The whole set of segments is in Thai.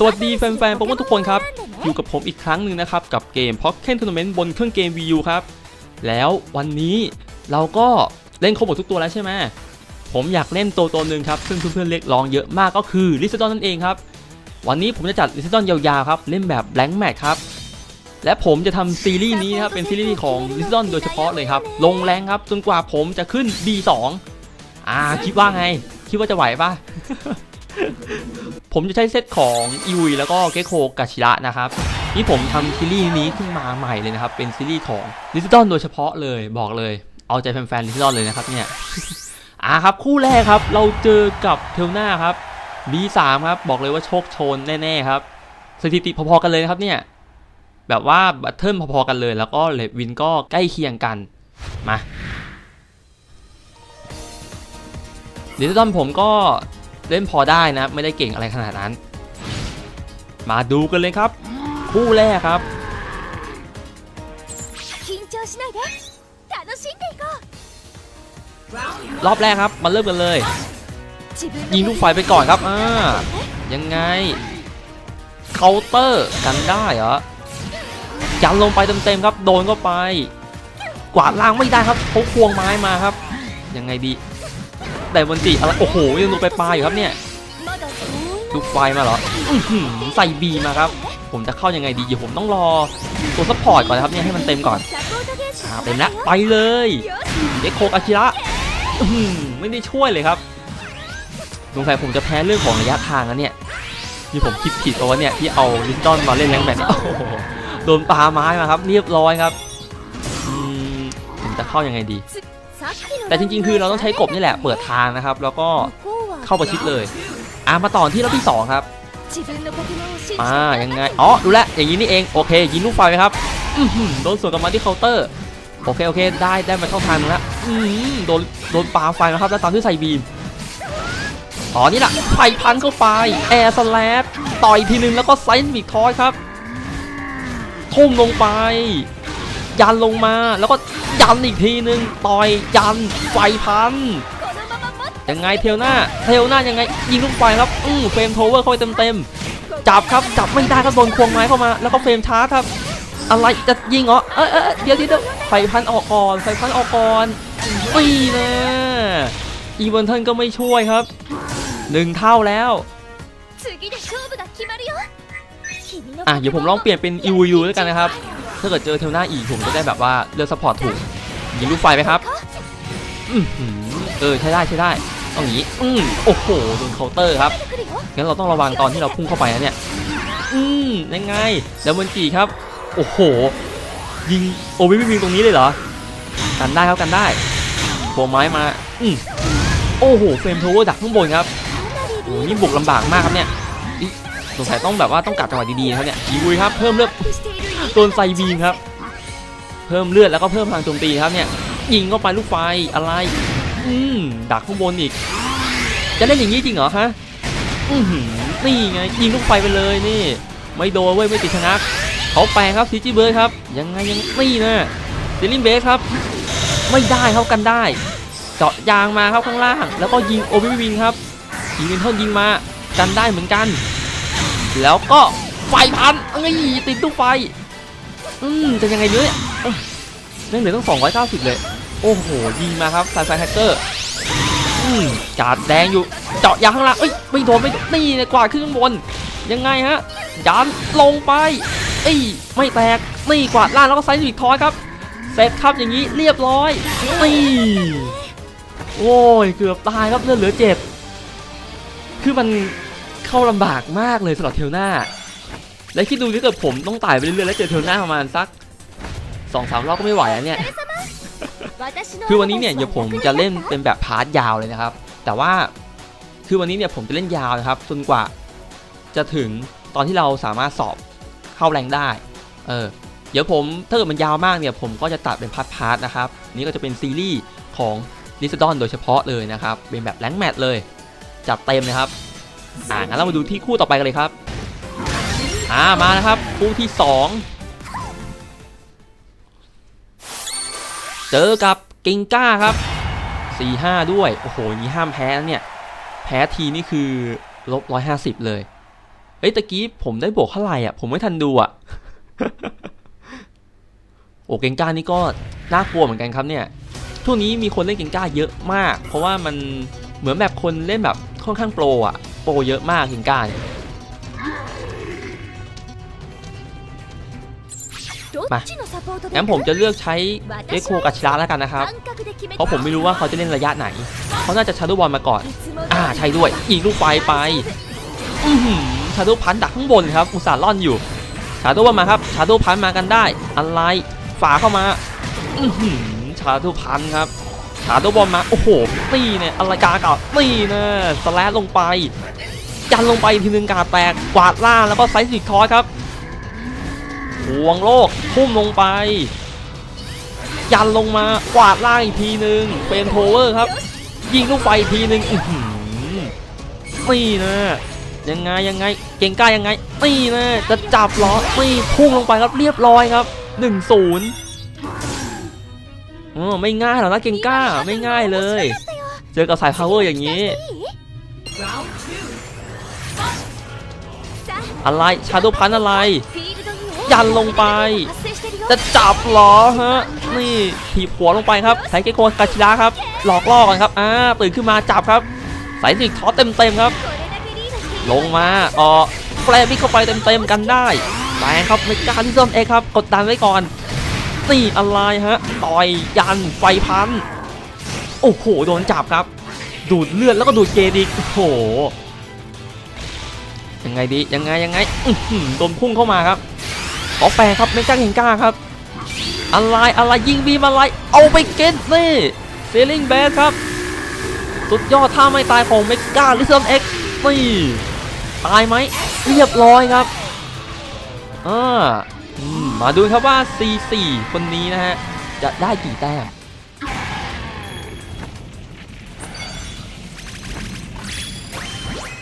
สวัสดีแฟนๆโปเกมอนทุกคนครับ อยู่กับผมอีกครั้งหนึ่งนะครับ กับเกม Pocket Tournament บนเครื่องเกม Wii U ครับ แล้ววันนี้เราก็เล่นครบหมดทุกตัวแล้วใช่ไหมผมอยากเล่นตัวตัวหนึ่งครับ ซึ่งเพื่อนๆเรียกร้องเยอะมากก็คือลิซดอนนั่นเองครับ วันนี้ผมจะจัดลิซดอนยาวๆครับ เล่นแบบ Blank Match ครับ และผมจะทำซีรีส์นี้นะครับเป็นซีรีส์ของลิซดอนโดยเฉพาะเลยครับลงแรงครับจนกว่าผมจะขึ้น D2 อ่าคิดว่าไง คิดว่าจะไหวปะ ผมจะใช้เซตของอิวุยแล้วก็เกโคกาชิระนะครับนี่ผมทำซีรีส์นี้ขึ้นมาใหม่เลยนะครับ เป็นซีรีส์ของลิซดอนโดยเฉพาะเลยบอกเลย เอาใจแฟนๆลิซดอนเลยนะครับเนี่ยอ่าครับคู่แรกครับ เราเจอกับเทลนาครับ B3 ครับบอกเลยว่าโชคโชนแน่ๆครับ สถิติพอๆกันเลยนะครับเนี่ยแบบว่าบัตเทิลพอๆกันเลย แล้วก็เลดวินก็ใกล้เคียงกันมาลิซดอนผมก็ เล่นพอได้นะไม่ได้เก่งอะไรขนาดนั้น มาดูกันเลยครับ คู่แรกครับรอบแรกครับมาเริ่มกันเลย ยิงลูกไฟไปก่อนครับอ่ายังไงเคาน์เตอร์กันได้เหรอยันลงไปเต็มๆครับ โดนเข้าไป กวาดล่างไม่ได้ครับเขาควงไม้มาครับ ยังไงดี แต่บนจีอะไรโอ้โหยังดูไปปลาอยู่ครับเนี่ยดูไฟมาเหรอใส่บีมาครับ ผมจะเข้ายังไงดีเดี๋ยวผมต้องรอตัวซัพพอร์ตก่อนนะครับเนี่ยให้มันเต็มก่อนอ่าเต็มแล้วไปเลยเด็กโคกอาชิระไม่ได้ช่วยเลยครับสงสัยผมจะแพ้เรื่องของระยะทางนะเนี่ยนี่ผมคิดผิดเอาวะเนี่ยที่เอาลินดอนมาเล่นแรงแบบนี้โดนปลาไม้มาครับ เรียบร้อยครับผมจะเข้ายังไงดี แต่จริงๆ คือเราต้องใช้กบนี่แหละเปิดทางนะครับ แล้วก็เข้าประชิดเลยอะมาต่อที่รอบที่ 2 ครับอ่ายังไงอ๋อดูแลอย่างนี้นี่เองโอเคยิงลูกไฟไหมครับโดนสวนกลับมาที่เคาน์เตอร์โอเคโอเค ได้ได้มาช่องทางนึงแล้วโดนโดนปาไฟนะครับ แล้วตามที่ใส่บีมอ๋อนี่แหละไฟพันเข้าไปแอร์สแลปต่อยทีนึงแล้วก็ไซน์มิกทอยครับทุ่มลงไป ยันลงมา แล้วก็ยันอีกทีนึงต่อยยันไฟพันยังไงเทลหน้าเทลหน้ายังไงยิงลูกไฟครับอื้อเฟรมโทเวอร์เข้าไปเต็มๆจับครับจับไม่ได้ครับโดนควงไม้เข้ามา แล้วก็เฟรมช้าครับ อะไรจะยิงเหรอเออเออเดี๋ยวเดี๋ยวไฟพันออกก่อนไฟพันออกก่อนปีนะอีเวนท์ลก็ไม่ช่วยครับหนึ่งเท่าแล้วอะเดี๋ยวผมลองเปลี่ยนเป็นอิวยูแล้วกันนะครับ ถ้าเกิดเจอเทลหน้าอีกผมจะได้แบบว่าเลือกซัพพอร์ตถูกยิงลูกไฟไหมครับเออใช่ได้ใช่ได้ต้องอย่างนี้อืมโอ้โหโดนเคาน์เตอร์ครับงั้นเราต้องระวังตอนที่เราพุ่งเข้าไปนะเนี่ย อืมยังไงแล้วมันกี่ครับ โอ้โห ยิงโอวิวิ่งตรงนี้เลยเหรอกันได้ครับกันได้โผไม้มา อืมโอ้โหเฟรมทัวร์ดักข้างบนครับโอ้นี่บุกลำบากมากครับเนี่ยสงสัยต้องแบบว่าต้องกัดจังหวะดีๆครับเนี่ยยิงุยครับเพิ่มเลือด โดนไซบีมครับ เพิ่มเลือดแล้วก็เพิ่มพลังโจมตีครับเนี่ย ยิงเข้าไปลูกไฟอะไร อืมดักข้างบนอีก จะเล่นอย่างนี้จริงเหรอฮะ อือหือนี่ไงยิงลูกไฟไปเลยนี่ ไม่โดนเว้ยไม่ติดชนะเขาแปลงครับซีจีเบิร์ดครับ ยังไงยังนี่นะเซลินเบสครับ ไม่ได้เขากันได้ เจาะยางมาครับข้างล่าง แล้วก็ยิงโอวอร์วิงครับยิงเป็นท่อนยิงมากันได้เหมือนกัน แล้วก็ไฟพันเอ้ยติดตู้ไฟ อืมจะยังไงเนี่ยเอ้ยยังเหลือต้อง290 เลย โอ้โหยิงมาครับสายไฟแฮกเกอร์อืมจาดแดงอยู่เจาะยางข้างล่างเอ้ยไม่โดนไม่โดนนี่เลยกวาดขึ้นข้างบน ยังไงฮะยันลงไปเอ้ยไม่แตกนี่กวาดล่างแล้วก็ไซส์วิกทอยครับเสร็จครับอย่างนี้เรียบร้อยนี่โอ้ยเกือบตายครับเลือดเหลือเจ็ดคือมันเข้าลำบากมากเลยสำหรับเทลหน้า แล้วคิดดูถ้าเกิดผมต้องตายไปเรื่อยๆแล้วเจอเทลหน้าประมาณสักสองสามรอบก็ไม่ไหวอะเนี่ย私のคือวันนี้เนี่ยเดี๋ยวผมจะเล่นเป็นแบบพาร์ทยาวเลยนะครับ แต่ว่าคือวันนี้เนี่ยผมจะเล่นยาวนะครับจนกว่าจะถึงตอนที่เราสามารถสอบเข้าแรงได้เออเดี๋ยวผมถ้าเกิดมันยาวมากเนี่ยผมก็จะตัดเป็นพาร์ทพาร์ทนะครับนี่ก็จะเป็นซีรีส์ของลิซดอนโดยเฉพาะเลยนะครับเป็นแบบแรงแมตช์เลยจัดเต็มนะครับอ่างั้นเรามาดูที่คู่ต่อไปกันเลยครับ อ่ามานะครับ คู่ที่สองเจอกับกิงก้าครับ 4-5 ด้วย โอ้โหอย่างนี้ห้ามแพ้นะเนี่ย แพ้ทีนี่คือลบ 150 เลยเอ้ยตะกี้ผมได้บวกเท่าไหร่อะ ผมไม่ทันดูอะ โอ้เกงก้านี่ก็น่ากลัวเหมือนกันครับเนี่ยช่วงนี้มีคนเล่นเกงก้าเยอะมาก เพราะว่ามันเหมือนแบบคนเล่นแบบค่อนข้างโปรอะ โปรเยอะมากเกงก้าเนี่ย มางั้นผมจะเลือกใช้เอ็กโคกัชิระแล้วกันนะครับ เพราะผมไม่รู้ว่าเขาจะเล่นระยะไหน เขาน่าจะชาร์ดบอลมาก่อน อ่าใช่ด้วยอีกลูกไฟไปชาร์ดพันดักข้างบนครับอุตส่าห์ล่อนอยู่ ชาร์ดบอลมาครับชาร์ดพันมากันได้ อะไรฝาเข้ามาชาร์ดพันครับชาร์ดบอลมาโอ้โหตีเนี่ยอะไรกาก่าตีเนี่ยสแลดลงไปยันลงไปทีนึงกาแตกกวาดล่างแล้วก็ไซส์สิกทอยครับห่วงโลก ทุ่มลงไป ยันลงมากวาดล่างอีกทีหนึ่งเป็นโพเวอร์ครับ ยิงลูกไปทีหนึ่งนี่นะยังไงยังไง เก่งกล้ายังไงนี่นะจะจับล้อนี่พุ่งลงไปครับเรียบร้อยครับ1นูนย์ไม่ง่ายหรอกนะเก่งกล้าไม่ง่ายเลย เจอกับสายพาวเวอร์อย่างนี้อะไรชาโดพันอะไร ยันลงไป จะจับหรอฮะ นี่ถีบหัวลงไปครับไซเกโกกาชิระครับ หลอกล่อกันครับ อ่า ตื่นขึ้นมาจับครับ สายสิกท้อตเต็มๆครับ ลงมาอ่อแปร์บิเข้าไปเต็มๆกันได้แต่ครับในการที่เริ่มเอครับ กดดันไว้ก่อนตีอะไรฮะ ต่อยยันไฟพัน โอ้โห โดนจับครับ ดูดเลือดแล้วก็ดูดเกดิกโอ้โห ยังไงดี ยังไงยังไงโดนพุ่งเข้ามาครับ ขอแปลครับไม่กล้าเห็นกล้าครับ อะไรอะไรยิงบีมอะไร เอาไปเก็ตนี่เซลิงแบสครับ สุดยอดท่าไม่ตายของเมกาลิซัมเอ็กซ์นี่ตายไหมเรียบร้อยครับอ่ามมาดูครับว่า C4 คนนี้นะฮะ จะได้กี่แต้ม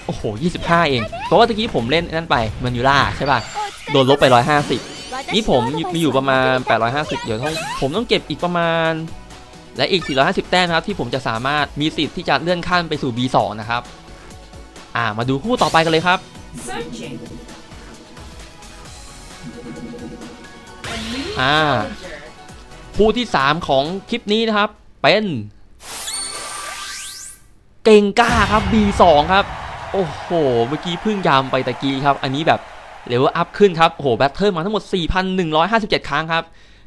โอ้โห 25 เอง เพราะว่าตะกี้ผมเล่นนั่นไปมันยูล่าใช่ป่ะ โดนลบไป 150 นี่ผมมีอยู่ประมาณ 850 เดี๋ยวต้องผมต้องเก็บอีกประมาณ และอีก 450 แต้มนะครับที่ผมจะสามารถมีสิทธิ์ที่จะเลื่อนขั้นไปสู่ B2 นะครับ อ่ามาดูคู่ต่อไปกันเลยครับ Searching. อ่าคู่ที่ 3 ของคลิปนี้นะครับ เป็น เก่งกล้าครับ B2 ครับ โอ้โห เมื่อกี้เพิ่งยามไปตะกี้ครับ อันนี้แบบ เลเว่าอัพขึ้นครับโอ้โหแบตเทิลมาทั้งหมด 4,157 ครั้งครับ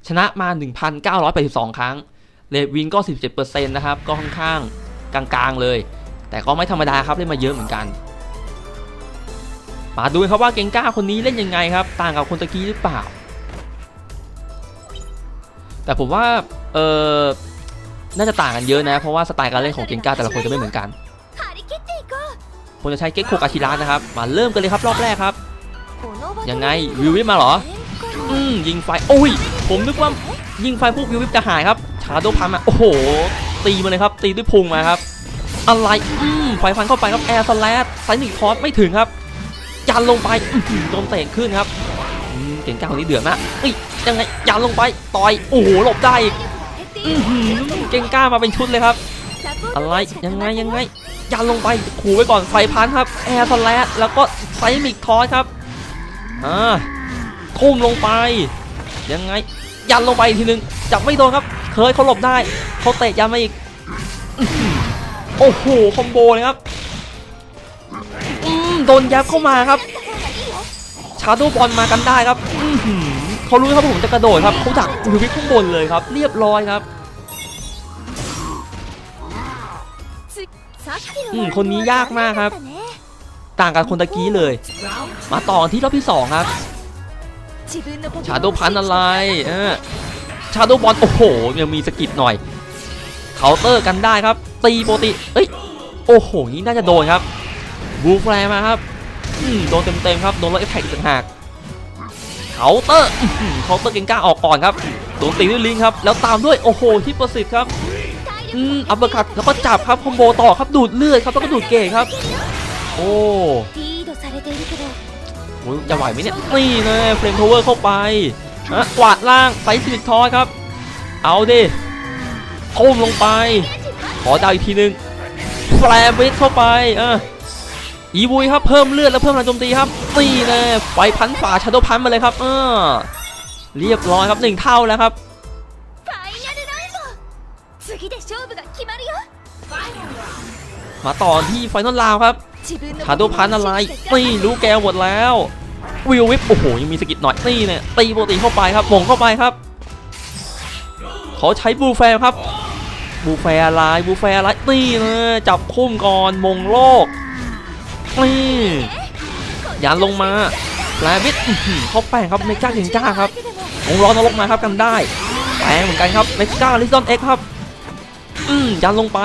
ชนะมา 1,982 ครั้งเลดวินก็ 17%นะครับ ก็ค่อนข้างกลางๆเลย แต่ก็ไม่ธรรมดาครับเล่นมาเยอะเหมือนกัน มาดูครับว่าเกงก้าคนนี้เล่นยังไงครับ ต่างกับคนตะกี้หรือเปล่า แต่ผมว่าเออน่าจะต่างกันเยอะนะ เพราะว่าสไตล์การเล่นของเกงก้าแต่ละคนจะไม่เหมือนกันผมจะใช้เก็กโคกาชิระนะครับ มาเริ่มกันเลยครับรอบแรกครับ ยังไงวิววิปมาเหรอ อืมยิงไฟโอ้ย ผมนึกว่ายิงไฟพวกวิววิปจะหายครับ ชาโดพันมา โอ้โห ตีมาเลยครับ ตีด้วยพุงมาครับ อะไรอืมไฟฟันเข้าไปครับแอร์สแลชไซนิคคอร์สไม่ถึงครับยันลงไปโดนเตะขึ้นครับเก่งก้าวนี้เดือดนะอ้ยังไงยันลงไปต่อยโอ้โหหลบได้อีกเก่งก้ามาเป็นชุดเลยครับ อะไรยังไงยังไงยันลงไปขู่ไว้ก่อนไฟพันครับแอร์สแลชแล้วก็ไซมิกทอสครับ อ่ทุ่มลงไป ยังไง ยันลงไปอีกทีหนึ่งจับไม่โดนครับ เคยเขาหลบได้เขาเตะยันมาอีก โอ้โห คอมโบเลยครับโดนยับเข้ามาครับชาร์ดูบอลมากันได้ครับเขารู้ครับผมจะกระโดดครับเขาดักหรือวิ่งข้างบนเลยครับ เรียบร้อยครับคนนี้ยากมากครับ ต่างกันคนตะกี้เลย มาต่อที่รอบที่2ครับชาโดพันอะไรชาโดบอลโอ้โหยังมีสกิดหน่อยเคาน์เตอร์กันได้ครับ ตีโปติเอ้ยโอ้โหนี่น่าจะโดนครับบูฟแฟร์มาครับโดนเต็มๆครับโดนรถเอฟแท็กอีกต่างหากเคาน์เตอร์เคาน์เตอร์เก่งกล้าออกก่อนครับโดนตีด้วยลิงครับแล้วตามด้วยโอ้โหที่ประสิทธิ์ครับอัปเปอร์คัตแล้วก็จับครับคอมโบต่อครับดูดเลือดครับแล้วก็ดูดเก่งครับ โอ้โจะไหวไหมเนี่ย นี่นะเฟรมโทเวอร์เข้าไปนะกวาดล่างไซส์สิบทอครับ เอาดิทุ่มลงไป ขอดาวอีกทีนึงแฟร์วิทเข้าไปอะอีบุยครับเพิ่มเลือดแล้วเพิ่มพลังโจมตีครับนี่นะไฟพันฝ่าชาโดพันมาเลยครับอ่าเรียบร้อยครับหนึ่งเท่าแล้วครับมาต่อที่ไฟนอลลาวครับ ชาโดพันอะไรนี่รู้แกวหมดแล้ว วิววิปโอ้โหยังมีสกิดหน่อยนี่เนี่ยตีปกติเข้าไปครับหมงเข้าไปครับเขาใช้บูแฟร์ครับ บูแฟร์อะไรบูแฟร์อะไรนี่นะจับคุ้มก่อนมงโลกนี่ยานลงมาแปลวิทย์อื้อหือเขาแป้งครับเมกาเก่งจ้าครับวงล้อนรกมาครับกันได้แปลงเหมือนกันครับเมกาลิซอนเอ็กครับ อืมยันลงไป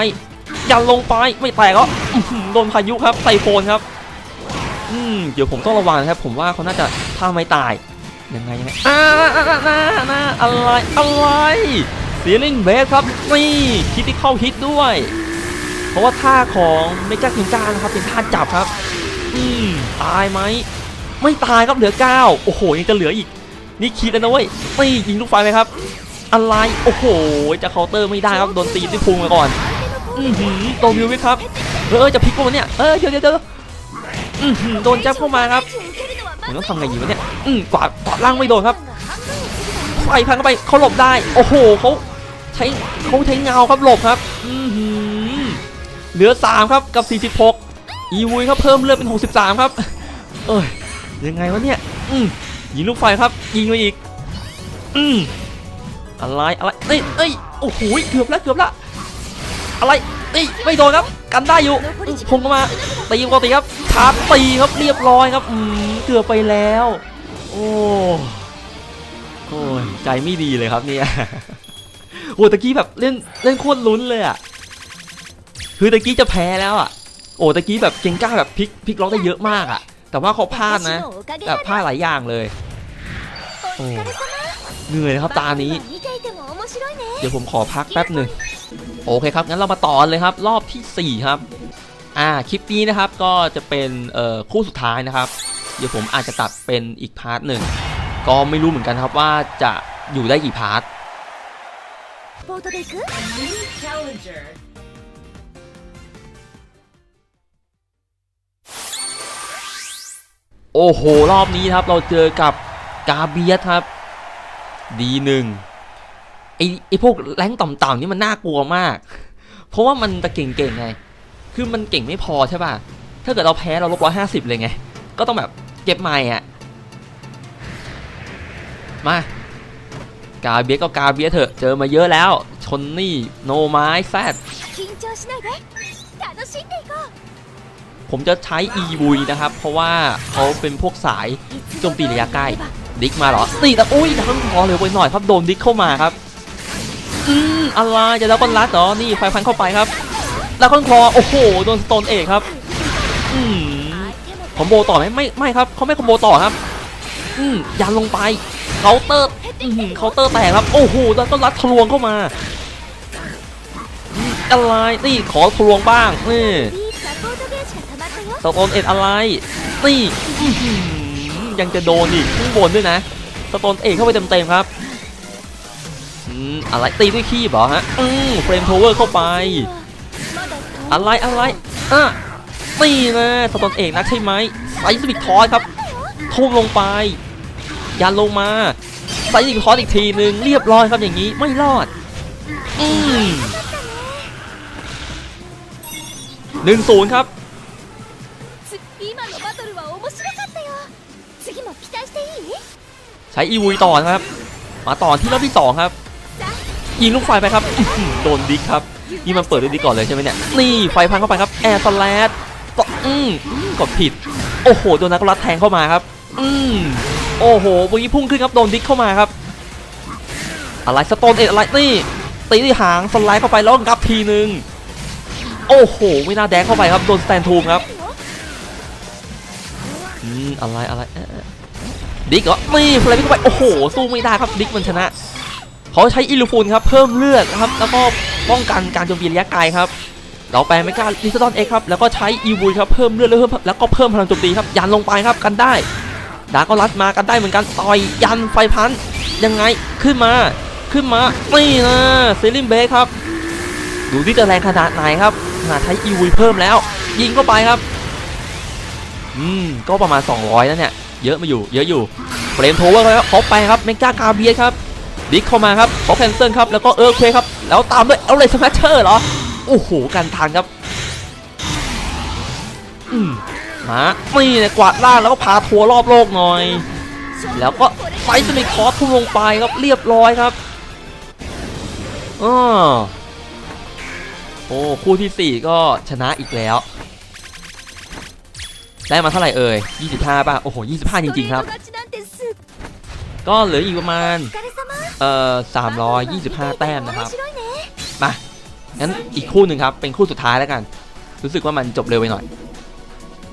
ยันลงไปไม่แตกก็อื้อหือโดนพายุครับไซโฟนครับอืมเดี๋ยวผมต้องระวังนะครับ ผมว่าเขาน่าจะท่าไม่ตายยังไงยังไงอ่าอ่าอ่าอ่าอ่าอะไรอะไรซีลิงเบสครับนี่คิดที่เข้าฮิตด้วย เพราะว่าท่าของเมกาคิงก้านะครับเป็นท่าจับครับ อืมตายไหมไม่ตายครับเหลือ9โอ้โหยังจะเหลืออีก นี่คิดแล้วนะเว้ยตียิงลูกไฟไหมครับ อะไรโอ้โหจะเคาน์เตอร์ไม่ได้ครับโดนตีด้วยพุงมาก่อน อือหือโดนวิววิครับเออจะพลิกเข้ามาเนี่ยเออเดี๋ยวเดี๋ยวเดี๋ยวอือหือโดนแจ๊บเข้ามาครับผมต้องทำไงดีวะเนี่ยอืมกวาดกวาดล่างไม่โดนครับไฟพังเข้าไปเขาหลบได้ โอ้โหเขาใช้เขาใช้เงาครับหลบครับอือหือเหลือ 3 ครับกับ 46 อีวุยครับเพิ่มเลือดเป็น 63 ครับ เอ้ยยังไงวะเนี่ยอืมยิงลูกไฟครับ ยิงไปอีก อืมอะไรอะไรเอ้ยเอ้ยโอ้โหเกือบแล้วเกือบแล้ว อะไรนี่ไม่โดนครับ กันได้อยู่พุ่งเข้ามาตีปกติครับชาร์ตีครับเรียบร้อยครับอืมเกือบไปแล้ว โอ้โอ้ยใจไม่ดีเลยครับเนี่ยโอ้ตะกี้แบบเล่นเล่นโคตรลุ้นเลยอะคือตะกี้จะแพ้แล้วอะโอ้ตะกี้แบบเก่งกล้าแบบพลิกพลิกล็อกได้เยอะมากอะ แต่ว่าเขาพลาดนะแบบพลาดหลายอย่างเลยเหนื่อยนะครับตานี้ เดี๋ยวผมขอพักแป๊บหนึ่ง โอเคครับ งั้นเรามาต่อเลยครับ รอบที่ 4 ครับ อ่า คลิปนี้นะครับก็จะเป็นคู่สุดท้ายนะครับ เดี๋ยวผมอาจจะตัดเป็นอีกพาร์ทหนึ่ง ก็ไม่รู้เหมือนกันครับว่าจะอยู่ได้กี่พาร์ทโอ้โห รอบนี้ครับเราเจอกับกาเบียสครับดีหนึ่ง ไอไอพวกแรงต่ำๆนี่มันน่ากลัวมาก เพราะว่ามันแต่เก่งๆไง คือมันเก่งไม่พอใช่ป่ะ ถ้าเกิดเราแพ้เราลบร้อยห้าสิบเลยไง ก็ต้องแบบเก็บใหม่อะมากาเบียก็กาเบียเถอะ เจอมาเยอะแล้ว ชนนี่โนไม้แซดผมจะใช้อีบุยนะครับ เพราะว่าเขาเป็นพวกสายโจมตีระยะใกล้ ดิกมาเหรอตีแต่อุ้ยดังพอเลยไปหน่อยครับ โดนดิกเข้ามาครับ อืมอะไรจะดับก้อนรัดเหรอนี่ไฟฟันเข้าไปครับดราต้อนคอโอ้โหโดนสโตนเอกครับอืมคอมโบต่อไหมไม่ไม่ครับเขาไม่คอมโบต่อครับ อืมยันลงไปเคาน์เตอร์อืมเคาน์เตอร์แตกครับโอ้โหดับเบิลลัดทะลวงเข้ามาอะไรนี่ขอทะลวงบ้างนี่สโตนเอ็ดอะไรนี่ยังจะโดนอีกข้างบนด้วยนะสโตนเอ็ดเข้าไปเต็มๆครับ อะไรตีด้วยขี้เหอฮะอืมเฟรมโทเวอร์เข้าไป อะไรอะไรอะตีนะสตอนเอกนะใช่ไหมไซส์บิกทอยครับ ทุ่มลงไป ยันลงมาไซส์บิกทอยอีกทีหนึ่งเรียบร้อยครับอย่างนี้ไม่รอด อืมหนึ่งศูนย์ครับใช้อีวีต่อครับ มาต่อที่รอบที่สองครับ ยิงลูกไฟไปครับโดนดิกครับนี่มันเปิดด้วยดิก่อนเลยใช่ไหมเนี่ยนี่ไฟพังเข้าไปครับแอร์สแลดต่ออืมกดผิด โอ้โหโดนนักรัดแทงเข้ามาครับ อืมโอ้โหเมื่อกี้พุ่งขึ้นครับโดนดิกเข้ามาครับ อะไรสโตนเอ็ดอะไรนี่ตีที่หางสไลด์เข้าไปแล้วงับทีนึงโอ้โหไม่น่าแดงเข้าไปครับโดนสแตนทูมครับอืมอะไรอะไรดิกเหรอนี่ฟลายเข้าไปโอ้โหสู้ไม่ได้ครับดิกมันชนะ เขาใช้อิลูฟูนครับเพิ่มเลือดครับแล้วก็ป้องกันการโจมตีระยะไกลครับเราแปลไม่กล้าลิซตอนเอ็กครับแล้วก็ใช้อีวูครับเพิ่มเลือดแล้วเพิ่มแล้วก็เพิ่มพลังโจมตีครับยันลงไปครับกันได้ดาก็รัดมากันได้เหมือนกันต่อยยันไฟพันยังไงขึ้นมาขึ้นมานี่นะเซลิมเบคครับดูที่จะแรงขนาดไหนครับขนาดใช้อีวูเพิ่มแล้ว ยิงเข้าไปครับ อืม ก็ประมาณ 200นั่นเนี่ย เยอะมาอยู่ เยอะอยู่เฟรมโทเวอร์ครับเขาไปครับเมกากาเบียครับ ดิกเข้ามาครับขอแคนเซิลครับแล้วก็เออร์เควครับแล้วตามด้วยเอาเลยสมัชเชอร์เหรอโอ้โหการทานครับมานี่เนี่ยกวาดล่างแล้วก็พาทัวร์รอบโลกหน่อย แล้วก็ไฟสมิคอร์ทุ่มลงไปครับเรียบร้อยครับอ๋อโอ้คู่ที่ 4 ก็ชนะอีกแล้ว ได้มาเท่าไหร่เอ่ย25ป่ะ โอ้โห25 จริง ๆ ครับ ก็เหลืออีกประมาณ เอ่อ325 แต้มนะครับ มา งั้นอีกคู่หนึ่งครับ เป็นคู่สุดท้ายแล้วกัน รู้สึกว่ามันจบเร็วไปหน่อย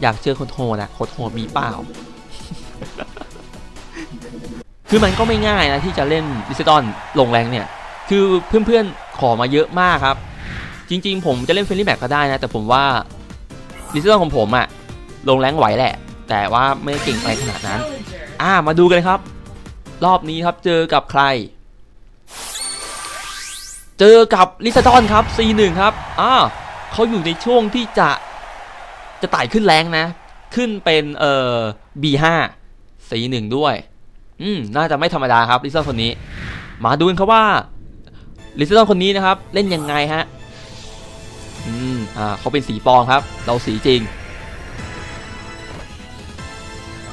อยากเชื่อคนโหดนะคตรโหดมีเปล่า คือมันก็ไม่ง่ายนะที่จะเล่นดิสตอนลงแรงเนี่ย คือเพื่อนๆ ขอมาเยอะมากครับ จริงๆ ผมจะเล่นเฟรนลี่แบ็กก็ได้นะ แต่ผมว่าดิสตอนของผมอะลงแรงไหวแหละ แต่ว่าไม่เก่งอะไรขนาดนั้น อ่า มาดูกันเลยครับ รอบนี้ครับเจอกับใคร เจอกับลิซาอนครับ C1 ครับอ่าเขาอยู่ในช่วงที่จะจะไต่ขึ้นแรงนะ ขึ้นเป็นเอ่อ B5 C1 ด้วย อืม น่าจะไม่ธรรมดาครับลิซาอนคนนี้ มาดูกันครับว่าลิซาอนคนนี้นะครับ เล่นยังไงฮะ อืม อ่าเขาเป็นสีปองครับ เราสีจริง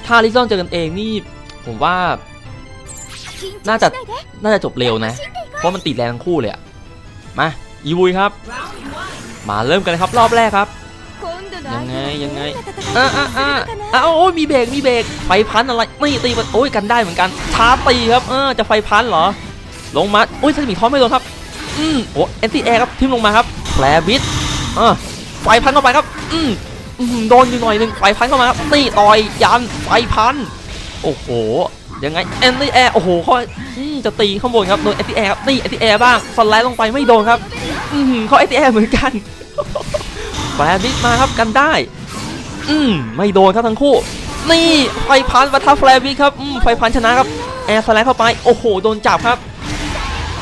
ถ้าลิซอนเจอกันเองนี่ผมว่า น่าจะน่าจะจบเร็วนะ เพราะมันติดแรงทั้งคู่เลยอะมาอีวุยครับ มาเริ่มกันเลยครับรอบแรกครับ ยังไงยังไงอ่าอ่าอ่าอ้าโอ้ยมีเบรกมีเบรกไฟพันอะไรไม่ตีมันโอ้ยกันได้เหมือนกันช้าตีครับเออจะไฟพันเหรอ ลงมาโอ้ยสมิท้อไม่โดนครับ อืมโอ้แอนตี้แอร์ครับทิ้มลงมาครับแผลบิดอ่าไฟพันเข้าไปครับ อืมโดนอยู่หน่อยหนึ่งไฟพันเข้ามาครับตีต่อยยันไฟพัน โอ้โห ยังไงเอนตี้แอร์โอ้โหเขาจะตีข้างบนครับโดนเอนตี้แอร์ตีเอนตี้แอร์บ้างสไลด์ลงไปไม่โดนครับอืมเขาเอนตี้แอร์เหมือนกันแฟลบิดมาครับกันได้ อืมไม่โดนครับทั้งคู่ นี่ไฟพันปะทะแฟลวิกครับอืมไฟพันชนะครับแอร์สไลด์เข้าไปโอ้โหโดนจับครับ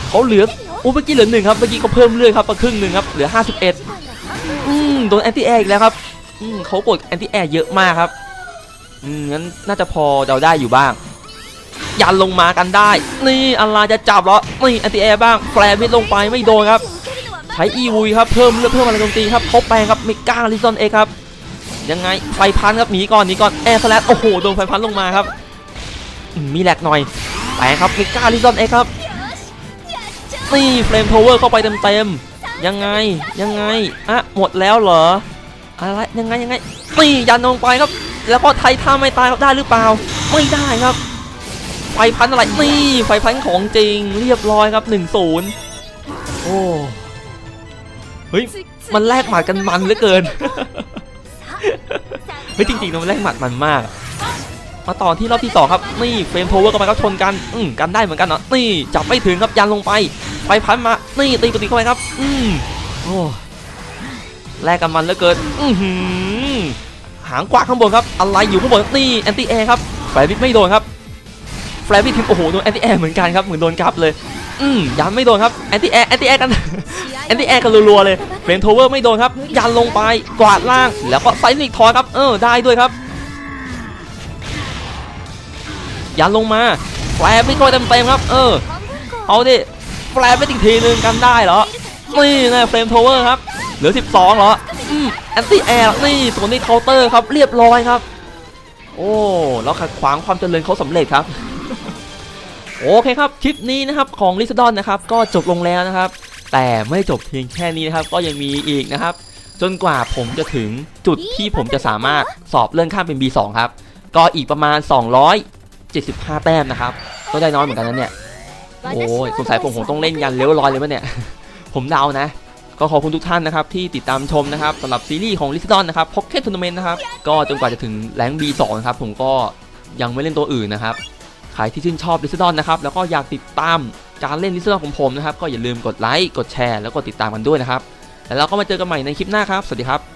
เขาเหลืออู้เมื่อกี้เหลือหนึ่งครับเมื่อกี้เขาเพิ่มเลือดครับมาครึ่งหนึ่งครับเหลือ 51 อืมโดนแอนตี้แอร์อีกแล้วครับอืมเขากดแอนตี้แอร์เยอะมากครับอืมงั้นน่าจะพอเดาได้อยู่บ้าง ยันลงมากันได้ นี่อัลลาจะจับเหรอนี่แอนตี้แอร์บ้างแฟลวิดลงไปไม่โดนครับใช้อีวุยครับเพิ่มเลือดเพิ่มอะไรโจมตีครับเขาแปลงครับเมก้าลิซอนเอกครับยังไงไฟพันครับหนีก่อนหนีก่อนแอร์สแลดโอ้โหโดนไฟพันลงมาครับมีแหลกหน่อยแปลงครับเมก้าลิซอนเอกครับนี่เฟรมโทเวอร์เข้าไปเต็มๆยังไงยังไงอะหมดแล้วเหรออะไรยังไงยังไงนี่ยันลงไปครับ แล้วก็ไทยท่าไม่ตายครับได้หรือเปล่า ไม่ได้ครับ ไฟพันอะไรนี่ไฟพันของจริงเรียบร้อยครับ1-0โอ้เฮ้ยมันแลกหมัดกันมันเหลือเกินเฮ้ยจริงๆนะมันแลกหมัดมันมาก มาต่อที่รอบที่สองครับนี่เฟรมโทเวอร์กันไปครับชนกันอืมกันได้เหมือนกันเนาะนี่จับไม่ถึงครับยันลงไปไฟพันมานี่ตีกตีเข้าไปครับ อืมโอ้แลกกันมันเหลือเกินอือหือหางกว้างข้างบนครับอะไรอยู่ข้างบนนี่แอนตี้แอร์ครับแฟลบิทไม่โดนครับ แฟลบิททีมโอ้โหโดนแอนตี้แอร์เหมือนกันครับเหมือนโดนกับเลยอืมยันไม่โดนครับแอนตี้แอร์แอนตี้แอร์กันแอนตี้แอร์กันรัวๆเลยเฟรนโทเวอร์ไม่โดนครับ ยันลงไปกวาดล่าง แล้วก็ไซนิกทอยครับเออได้ด้วยครับ ยันลงมาแฟร์ไม่ก็เต็มๆครับ เออ เอาดิแฟร์ไปอีกทีนึงกันได้เหรอนี่นะเฟรมโทเวอร์ครับเหลือ 12เหรออืมแอนตี้แอร์นี่ส่วนนี้เคาน์เตอร์ครับเรียบร้อยครับ โอ้แล้วขัดขวางความเจริญเขาสำเร็จครับ โอเคครับคลิปนี้นะครับของลิซดอนนะครับก็จบลงแล้วนะครับ แต่ไม่จบเพียงแค่นี้นะครับก็ยังมีอีกนะครับ จนกว่าผมจะถึงจุดที่ผมจะสามารถสอบเลื่อนข้ามเป็น B2 ครับ ก็อีกประมาณ 275 แต้มนะครับ ก็ได้น้อยเหมือนกันนะเนี่ยโอ้ยสงสัยผมคงต้องเล่นยันเลเวลอยเลยมั้ยเนี่ย ผมเดานะ ก็ขอบคุณทุกท่านนะครับ ที่ติดตามชมนะครับสำหรับซีรีส์ของลิซดอนนะครับพ็อกเก็ตทัวร์นาเมนต์นะครับก็จนกว่าจะถึงแรง B2 นะครับผมก็ยังไม่เล่นตัวอื่นนะครับ ใครที่ชื่นชอบลิซดอนนะครับแล้วก็อยากติดตามการเล่นลิซดอนของผมนะครับก็อย่าลืมกดไลค์กดแชร์แล้วก็ติดตามกันด้วยนะครับแล้วเราก็มาเจอกันใหม่ในคลิปหน้าครับสวัสดีครับ